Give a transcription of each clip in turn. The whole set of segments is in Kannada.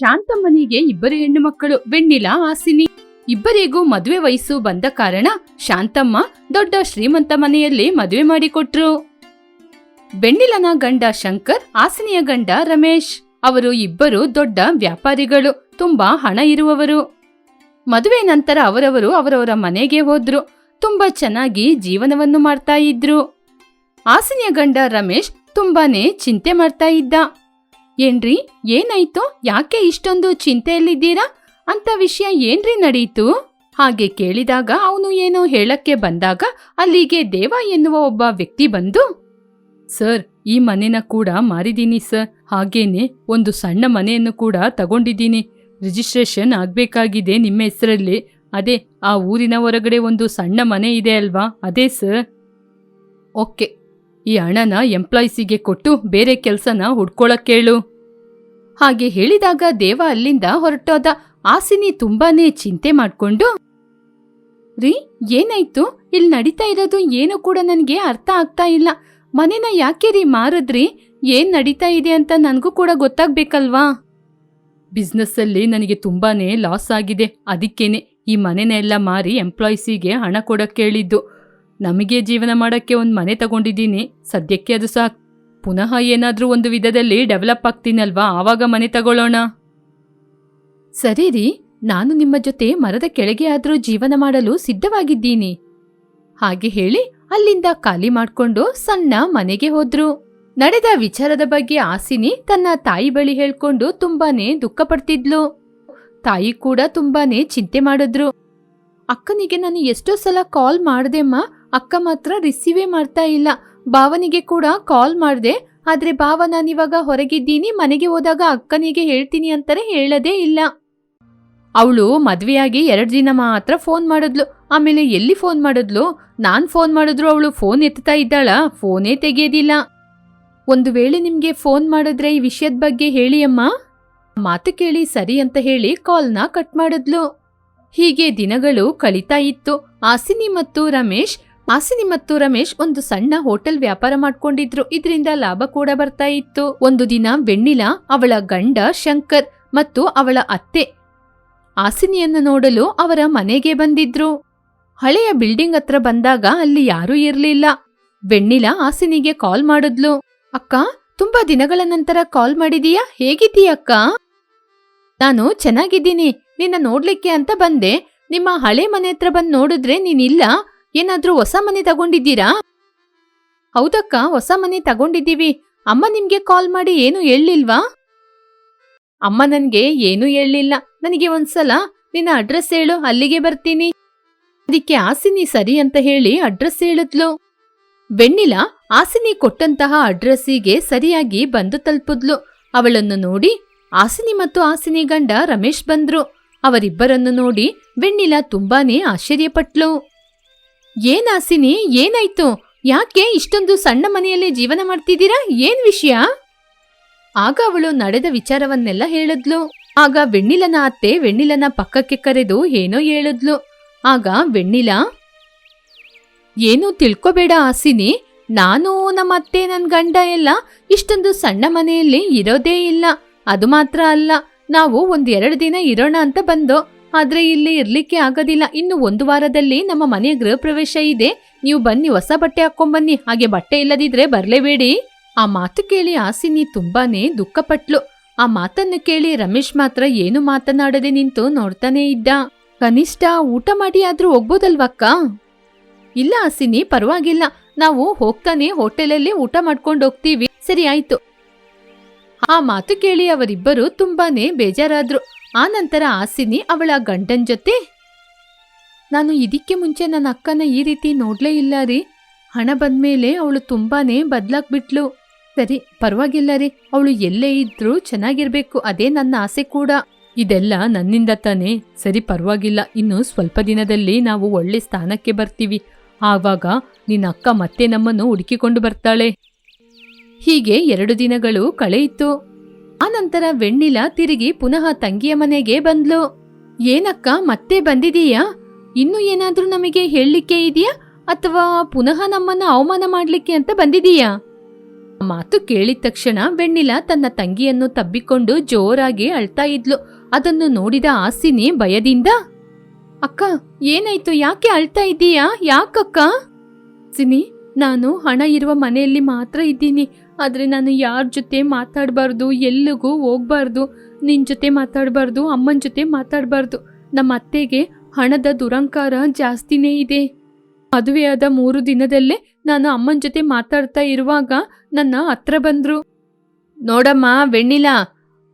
ಶಾಂತಮ್ಮನಿಗೆ ಇಬ್ಬರು ಹೆಣ್ಣು ಮಕ್ಕಳು ವೆಣ್ಣಿಲ ಹಾಸಿನಿ. ಇಬ್ಬರಿಗೂ ಮದುವೆ ವಯಸ್ಸು ಬಂದ ಕಾರಣ ಶಾಂತಮ್ಮ ದೊಡ್ಡ ಶ್ರೀಮಂತ ಮನೆಯಲ್ಲಿ ಮದುವೆ ಮಾಡಿಕೊಟ್ರು. ಬೆಣ್ಣಿಲನ ಗಂಡ ಶಂಕರ್, ಹಾಸಿನಿಯ ಗಂಡ ರಮೇಶ್. ಅವರು ಇಬ್ಬರು ದೊಡ್ಡ ವ್ಯಾಪಾರಿಗಳು, ತುಂಬಾ ಹಣ ಇರುವವರು. ಮದುವೆ ನಂತರ ಅವರವರು ಅವರವರ ಮನೆಗೆ ಹೋದ್ರು, ತುಂಬಾ ಚೆನ್ನಾಗಿ ಜೀವನವನ್ನು ಮಾಡ್ತಾ ಇದ್ರು. ಹಾಸಿನಿಯ ಗಂಡ ರಮೇಶ್ ತುಂಬಾನೇ ಚಿಂತೆ ಮಾಡ್ತಾ ಇದ್ದ. ಏನ್ರಿ, ಏನಾಯ್ತು? ಯಾಕೆ ಇಷ್ಟೊಂದು ಚಿಂತೆಯಲ್ಲಿದ್ದೀರಾ? ಅಂತ ವಿಷಯ ಏನ್ರಿ ನಡೀತು? ಹಾಗೆ ಕೇಳಿದಾಗ ಅವನು ಏನೋ ಹೇಳಕ್ಕೆ ಬಂದಾಗ ಅಲ್ಲಿಗೆ ದೇವ ಎನ್ನುವ ಒಬ್ಬ ವ್ಯಕ್ತಿ ಬಂದು, ಸರ್, ಈ ಮನೆನ ಕೂಡ ಮಾರಿದೀನಿ ಸರ್. ಹಾಗೇನೆ ಒಂದು ಸಣ್ಣ ಮನೆಯನ್ನು ಕೂಡ ತಗೊಂಡಿದ್ದೀನಿ. ರಿಜಿಸ್ಟ್ರೇಷನ್ ಆಗ್ಬೇಕಾಗಿದೆ ನಿಮ್ಮ ಹೆಸರಲ್ಲಿ. ಅದೇ, ಆ ಊರಿನ ಹೊರಗಡೆ ಒಂದು ಸಣ್ಣ ಮನೆ ಇದೆ ಅಲ್ವಾ? ಅದೇ ಸರ್. ಓಕೆ. ಈ ಹಣನ ಎಂಪ್ಲಾಯ್ಸಿಗೆ ಕೊಟ್ಟು ಬೇರೆ ಕೆಲಸನ ಹುಡ್ಕೊಳಕ್ಕೇಳು ಹಾಗೆ ಹೇಳಿದಾಗ ದೇವ ಅಲ್ಲಿಂದ ಹೊರಟೋದ. ಆಸಿನಿ ತುಂಬಾನೇ ಚಿಂತೆ ಮಾಡ್ಕೊಂಡು, ರೀ, ಏನಾಯ್ತು? ಇಲ್ಲಿ ನಡೀತಾ ಇರೋದು ಏನು ಕೂಡ ನನಗೆ ಅರ್ಥ ಆಗ್ತಾ ಇಲ್ಲ. ಮನೇನ ಯಾಕೆ ರೀ ಮಾರಿದ್ರಿ? ಏನ್ ನಡೀತಾ ಇದೆ ಅಂತ ನನಗೂ ಕೂಡ ಗೊತ್ತಾಗ್ಬೇಕಲ್ವಾ? ಬಿಸ್ನೆಸ್ಸಲ್ಲಿ ನನಗೆ ತುಂಬಾನೇ ಲಾಸ್ ಆಗಿದೆ. ಅದಕ್ಕೇನೆ ಈ ಮನೆನ ಎಲ್ಲ ಮಾರಿ ಎಂಪ್ಲಾಯ್ಸಿಗೆ ಹಣ ಕೊಡಕ್ಕೆ ಹೇಳಿದ್ದು ನಮಗೆ ಜೀವನ ಮಾಡಕ್ಕೆ ಒಂದು ಮನೆ ತಗೊಂಡಿದ್ದೀನಿ. ಸದ್ಯಕ್ಕೆ ಅದು ಸಾಕು. ಪುನಃ ಏನಾದರೂ ಒಂದು ವಿಧದಲ್ಲಿ ಡೆವಲಪ್ ಆಗ್ತೀನಲ್ವಾ? ಆವಾಗ ಮನೆ ತಗೊಳ್ಳೋಣ. ಸರಿ ರೀ. ನಾನು ನಿಮ್ಮ ಜೊತೆ ಮರದ ಕೆಳಗೆ ಆದರೂ ಜೀವನ ಮಾಡಲು ಸಿದ್ಧವಾಗಿದ್ದೀನಿ. ಹಾಗೆ ಹೇಳಿ ಅಲ್ಲಿಂದ ಖಾಲಿ ಮಾಡಿಕೊಂಡು ಸಣ್ಣ ಮನೆಗೆ ಹೋದ್ರು. ನಡೆದ ವಿಚಾರದ ಬಗ್ಗೆ ಆಸಿನಿ ತನ್ನ ತಾಯಿ ಬಳಿ ಹೇಳ್ಕೊಂಡು ತುಂಬಾನೇ ದುಃಖ ಪಡ್ತಿದ್ಲು. ತಾಯಿ ಕೂಡ ತುಂಬಾನೇ ಚಿಂತೆ ಮಾಡಿದ್ರು. ಅಕ್ಕನಿಗೆ ನಾನು ಎಷ್ಟೋ ಸಲ ಕಾಲ್ ಮಾಡ್ದೆಮ್ಮ ಅಕ್ಕ ಮಾತ್ರ ರಿಸೀವೇ ಮಾಡ್ತಾ ಇಲ್ಲ. ಭಾವನಿಗೆ ಕೂಡ ಕಾಲ್ ಮಾಡಿದೆ, ಆದ್ರೆ ಭಾವ ನಾನಿವಾಗ ಹೊರಗಿದ್ದೀನಿ, ಮನೆಗೆ ಹೋದಾಗ ಅಕ್ಕನಿಗೆ ಹೇಳ್ತೀನಿ ಅಂತಾರೆ ಹೇಳದೇ ಇಲ್ಲ. ಅವಳು ಮದುವೆಯಾಗಿ ಎರಡು ದಿನ ಮಾತ್ರ ಫೋನ್ ಮಾಡಿದ್ಲು. ಆಮೇಲೆ ಎಲ್ಲಿ ಫೋನ್ ಮಾಡಿದ್ಲು? ನಾನು ಫೋನ್ ಮಾಡಿದ್ರು ಅವಳು ಫೋನ್ ಎತ್ತಾ ಇದ್ದಾಳ, ಫೋನೇ ತೆಗೆಯೋದಿಲ್ಲ ಒಂದು ವೇಳೆ ನಿಮಗೆ ಫೋನ್ ಮಾಡಿದ್ರೆ ಈ ವಿಷಯದ ಬಗ್ಗೆ ಹೇಳಿ ಅಮ್ಮ. ಮಾತು ಕೇಳಿ ಸರಿ ಅಂತ ಹೇಳಿ ಕಾಲ್ನ ಕಟ್ ಮಾಡಿದ್ಲು. ಹೀಗೆ ದಿನಗಳು ಕಳೀತಾ ಇತ್ತು. ಆಸಿನಿ ಮತ್ತು ರಮೇಶ್ ಆಸಿನಿ ಮತ್ತು ರಮೇಶ್ ಒಂದು ಸಣ್ಣ ಹೋಟೆಲ್ ವ್ಯಾಪಾರ ಮಾಡ್ಕೊಂಡಿದ್ರು. ಇದರಿಂದ ಲಾಭ ಕೂಡ ಬರ್ತಾ ಇತ್ತು. ಒಂದು ದಿನ ವೆಣ್ಣಿಲ, ಅವಳ ಗಂಡ ಶಂಕರ್ ಮತ್ತು ಅವಳ ಅತ್ತೆ ಆಸಿನಿಯನ್ನು ನೋಡಲು ಅವರ ಮನೆಗೆ ಬಂದಿದ್ರು. ಹಳೆಯ ಬಿಲ್ಡಿಂಗ್ ಹತ್ರ ಬಂದಾಗ ಅಲ್ಲಿ ಯಾರೂ ಇರಲಿಲ್ಲ. ವೆಣ್ಣಿಲ ಆಸಿನಿಗೆ ಕಾಲ್ ಮಾಡಿದ್ಲು. ಅಕ್ಕ, ತುಂಬಾ ದಿನಗಳ ನಂತರ ಕಾಲ್ ಮಾಡಿದೀಯಾ? ಹೇಗಿದ್ದೀಯ ಅಕ್ಕ? ನಾನು ಚೆನ್ನಾಗಿದ್ದೀನಿ. ನಿನ್ನ ನೋಡ್ಲಿಕ್ಕೆ ಅಂತ ಬಂದೆ. ನಿಮ್ಮ ಹಳೆ ಮನೆ ಹತ್ರ ಬಂದು ನೋಡಿದ್ರೆ ನೀನಿಲ್ಲ. ಏನಾದ್ರೂ ಹೊಸ ಮನೆ ತಗೊಂಡಿದ್ದೀರಾ? ಹೌದಕ್ಕ, ಹೊಸ ಮನೆ ತಗೊಂಡಿದ್ದೀವಿ. ಅಮ್ಮ ನಿಮ್ಗೆ ಕಾಲ್ ಮಾಡಿ ಏನು ಹೇಳಿಲ್ವಾ ಅಮ್ಮ ನನ್ಗೆ ಏನೂ ಹೇಳಿಲ್ಲ ನನಗೆ ಒಂದ್ಸಲ ನಿನ್ನ ಅಡ್ರೆಸ್ ಹೇಳು, ಅಲ್ಲಿಗೆ ಬರ್ತೀನಿ. ಅದಕ್ಕೆ ಆಸಿನಿ ಸರಿ ಅಂತ ಹೇಳಿ ಅಡ್ರೆಸ್ ಹೇಳಿದ್ಲು. ಬೆಣ್ಣಿಲ ಆಸಿನಿ ಕೊಟ್ಟಂತಹ ಅಡ್ರೆಸ್ಸಿಗೆ ಸರಿಯಾಗಿ ಬಂದು ತಲುಪಿದ್ಲು. ಅವಳನ್ನು ನೋಡಿ ಆಸಿನಿ ಮತ್ತು ಆಸಿನಿ ಗಂಡ ರಮೇಶ್ ಬಂದ್ರು. ಅವರಿಬ್ಬರನ್ನು ನೋಡಿ ಬೆಣ್ಣಿಲ ತುಂಬಾನೇ ಆಶ್ಚರ್ಯಪಟ್ಲು. ಏನ್ ಆಸಿನಿ? ಏನಾಯ್ತು? ಯಾಕೆ ಇಷ್ಟೊಂದು ಸಣ್ಣ ಮನೆಯಲ್ಲೇ ಜೀವನ ಮಾಡ್ತಿದ್ದೀರಾ? ಏನ್ ವಿಷಯ? ಆಗ ಅವಳು ನಡೆದ ವಿಚಾರವನ್ನೆಲ್ಲ ಹೇಳಿದ್ಲು. ಆಗ ವೆಣ್ಣಿಲನ ಅತ್ತೆ ವೆಣ್ಣಿಲನ ಪಕ್ಕಕ್ಕೆ ಕರೆದು ಏನೋ ಹೇಳಿದ್ಲು. ಆಗ ವೆಣ್ಣಿಲ, ಏನೂ ತಿಳ್ಕೊಬೇಡ ಆಸಿನಿ. ನಾನು ನಮ್ಮ ಅತ್ತೆ ನನ್ನ ಗಂಡ ಎಲ್ಲ ಇಷ್ಟೊಂದು ಸಣ್ಣ ಮನೆಯಲ್ಲಿ ಇರೋದೇ ಇಲ್ಲ. ಅದು ಮಾತ್ರ ಅಲ್ಲ. ನಾವು ಒಂದೆರಡು ದಿನ ಇರೋಣ ಅಂತ ಬಂದೋ ಆದ್ರೆ ಇಲ್ಲಿ ಇರ್ಲಿಕ್ಕೆ ಆಗೋದಿಲ್ಲ. ಇನ್ನು ಒಂದು ವಾರದಲ್ಲಿ ನಮ್ಮ ಮನೆಯ ಗೃಹ ಪ್ರವೇಶ ಇದೆ. ನೀವು ಬನ್ನಿ, ಹೊಸ ಬಟ್ಟೆ ಹಾಕೊಂಬನ್ನಿ ಹಾಗೆ ಬಟ್ಟೆ ಇಲ್ಲದಿದ್ರೆ ಬರ್ಲೇಬೇಡಿ. ಆ ಮಾತು ಕೇಳಿ ಆಸಿನಿ ತುಂಬಾನೇ ದುಃಖಪಟ್ಲು. ಆ ಮಾತನ್ನು ಕೇಳಿ ರಮೇಶ್ ಮಾತ್ರ ಏನು ಮಾತನಾಡದೆ ನಿಂತು ನೋಡ್ತಾನೇ ಇದ್ದ. ಕನಿಷ್ಠ ಊಟ ಮಾಡಿ ಆದ್ರೂ ಹೋಗ್ಬೋದಲ್ವಕ್ಕ? ಇಲ್ಲ ಆಸಿನಿ, ಪರವಾಗಿಲ್ಲ. ನಾವು ಹೋಗ್ತಾನೆ ಹೋಟೆಲಲ್ಲಿ ಊಟ ಮಾಡ್ಕೊಂಡು ಹೋಗ್ತೀವಿ. ಸರಿ, ಆಯ್ತು. ಆ ಮಾತು ಕೇಳಿ ಅವರಿಬ್ಬರು ತುಂಬಾನೇ ಬೇಜಾರಾದ್ರು. ಆ ನಂತರ ಆಸಿನಿ ಅವಳ ಗಂಡನ ಜೊತೆ, ನಾನು ಇದಕ್ಕೆ ಮುಂಚೆ ನನ್ನ ಅಕ್ಕನ ಈ ರೀತಿ ನೋಡಲೇ ಇಲ್ಲ ರೀ. ಹಣ ಬಂದ್ಮೇಲೆ ಅವಳು ತುಂಬಾನೇ ಬದಲಾಗ್ಬಿಟ್ಲು. ಸರಿ, ಪರವಾಗಿಲ್ಲ ರೀ. ಅವಳು ಎಲ್ಲೇ ಇದ್ರೂ ಚೆನ್ನಾಗಿರ್ಬೇಕು. ಅದೇ ನನ್ನ ಆಸೆ ಕೂಡ. ಇದೆಲ್ಲ ನನ್ನಿಂದ ತಾನೇ. ಸರಿ, ಪರವಾಗಿಲ್ಲ. ಇನ್ನು ಸ್ವಲ್ಪ ದಿನದಲ್ಲಿ ನಾವು ಒಳ್ಳೆ ಸ್ಥಾನಕ್ಕೆ ಬರ್ತೀವಿ. ಆವಾಗ ನಿನ್ನ ಅಕ್ಕ ಮತ್ತೆ ನಮ್ಮನ್ನು ಹುಡುಕಿಕೊಂಡು ಬರ್ತಾಳೆ. ಹೀಗೆ ಎರಡು ದಿನಗಳು ಕಳೆಯಿತು. ಆನಂತರ ವೆಣ್ಣಿಲ ತಿರುಗಿ ಪುನಃ ತಂಗಿಯ ಮನೆಗೆ ಬಂದ್ಲು. ಏನಕ್ಕ, ಮತ್ತೆ ಬಂದಿದೀಯಾ? ಇನ್ನು ಏನಾದ್ರೂ ನಮಗೆ ಹೇಳಲಿಕ್ಕೆ ಇದೆಯಾ? ಅಥವಾ ಪುನಃ ನಮ್ಮನ್ನ ಅವಮಾನ ಮಾಡ್ಲಿಕ್ಕೆ ಅಂತ ಬಂದಿದೀಯಾ? ಮಾತು ಕೇಳಿದ ತಕ್ಷಣ ವೆಣ್ಣಿಲ ತನ್ನ ತಂಗಿಯನ್ನು ತಬ್ಬಿಕೊಂಡು ಜೋರಾಗಿ ಅಳ್ತಾ ಇದ್ಲು. ಅದನ್ನು ನೋಡಿದ ಆಸಿನಿ ಭಯದಿಂದ, ಅಕ್ಕ, ಏನಾಯ್ತು? ಯಾಕೆ ಅಳ್ತಾ ಇದ್ದೀಯಾ? ಯಾಕಕ್ಕ? ಸಿನಿ ನಾನು ಹಣ ಇರುವ ಮನೆಯಲ್ಲಿ ಮಾತ್ರ ಇದ್ದೀನಿ. ಆದ್ರೆ ನಾನು ಯಾರ ಜೊತೆ ಮಾತಾಡಬಾರ್ದು, ಎಲ್ಲಿಗೂ ಹೋಗಬಾರ್ದು ನಿನ್ನ ಜೊತೆ ಮಾತಾಡಬಾರ್ದು, ಅಮ್ಮನ ಜೊತೆ ಮಾತಾಡಬಾರ್ದು ನಮ್ಮ ಅತ್ತೆಗೆ ಹಣದ ದುರಂಕಾರ ಜಾಸ್ತಿನೇ ಇದೆ. ಮದುವೆಯಾದ ಮೂರು ದಿನದಲ್ಲೇ ನಾನು ಅಮ್ಮನ ಜೊತೆ ಮಾತಾಡ್ತಾ ಇರುವಾಗ ನನ್ನ ಹತ್ರ ಬಂದರು. ನೋಡಮ್ಮ, ವೆಣ್ಣಿಲಾ,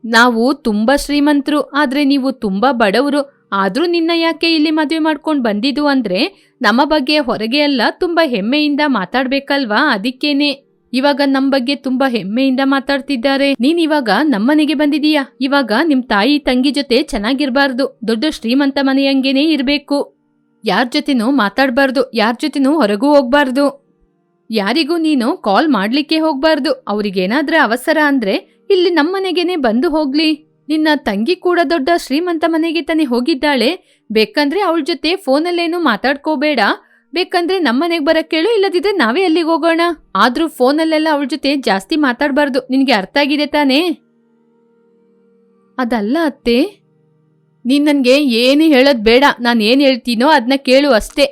ನಾವು ತುಂಬ ಶ್ರೀಮಂತರು, ಆದರೆ ನೀವು ತುಂಬ ಬಡವರು, ಆದರೂ ನಿನ್ನ ಯಾಕೆ ಇಲ್ಲಿ ಮದುವೆ ಮಾಡ್ಕೊಂಡು ಬಂದಿದ್ದು ಅಂದರೆ ನಮ್ಮ ಬಗ್ಗೆ ಹೊರಗೆ ಅಲ್ಲ ತುಂಬ ಹೆಮ್ಮೆಯಿಂದ ಮಾತಾಡಬೇಕಲ್ವಾ, ಅದಕ್ಕೇನೆ. ಇವಾಗ ನಮ್ ಬಗ್ಗೆ ತುಂಬಾ ಹೆಮ್ಮೆಯಿಂದ ಮಾತಾಡ್ತಿದ್ದಾರೆ. ನೀನ್ ಇವಾಗ ನಮ್ಮನೆಗೆ ಬಂದಿದೀಯಾ? ಇವಾಗ ನಿಮ್ ತಾಯಿ, ತಂಗಿ ಜೊತೆ ಚೆನ್ನಾಗಿರ್ಬಾರ್ದು. ದೊಡ್ಡ ಶ್ರೀಮಂತ ಮನೆಯಂಗೇನೆ ಇರ್ಬೇಕು. ಯಾರ್ ಜೊತೆನೂ ಮಾತಾಡ್ಬಾರ್ದು. ಯಾರ್ ಜೊತೆನೂ ಹೊರಗೂ ಹೋಗ್ಬಾರ್ದು. ಯಾರಿಗೂ ನೀನು ಕಾಲ್ ಮಾಡ್ಲಿಕ್ಕೆ ಹೋಗ್ಬಾರ್ದು. ಅವ್ರಿಗೇನಾದ್ರೆ ಅವಸರ ಅಂದ್ರೆ ಇಲ್ಲಿ ನಮ್ಮನೆಗೇನೆ ಬಂದು ಹೋಗ್ಲಿ. ನಿನ್ನ ತಂಗಿ ಕೂಡ ದೊಡ್ಡ ಶ್ರೀಮಂತ ಮನೆಗೆ ತಾನೇ ಹೋಗಿದ್ದಾಳೆ. ಬೇಕಂದ್ರೆ ಅವಳ ಜೊತೆ ಫೋನಲ್ಲೇನು ಮಾತಾಡ್ಕೋಬೇಡ. ಬೇಕಂದ್ರೆ ನಮ್ಮನೆಗೆ ಬರಕ್ ಕೇಳು, ಇಲ್ಲದಿದ್ರೆ ನಾವೇ ಅಲ್ಲಿಗೆ ಹೋಗೋಣ. ಆದ್ರೂ ಫೋನಲ್ಲೆಲ್ಲ ಅವಳ ಜೊತೆ ಜಾಸ್ತಿ ಮಾತಾಡ್ಬಾರ್ದು. ನಿನ್ಗೆ ಅರ್ಥ ಆಗಿದೆ ತಾನೇ? ಅದಲ್ಲ ಅತ್ತೆ. ನೀನ್ ನನ್ಗೆ ಏನು ಹೇಳೋದು ಬೇಡ. ನಾನು ಏನ್ ಹೇಳ್ತೀನೋ ಅದನ್ನ ಕೇಳು ಅಷ್ಟೇ.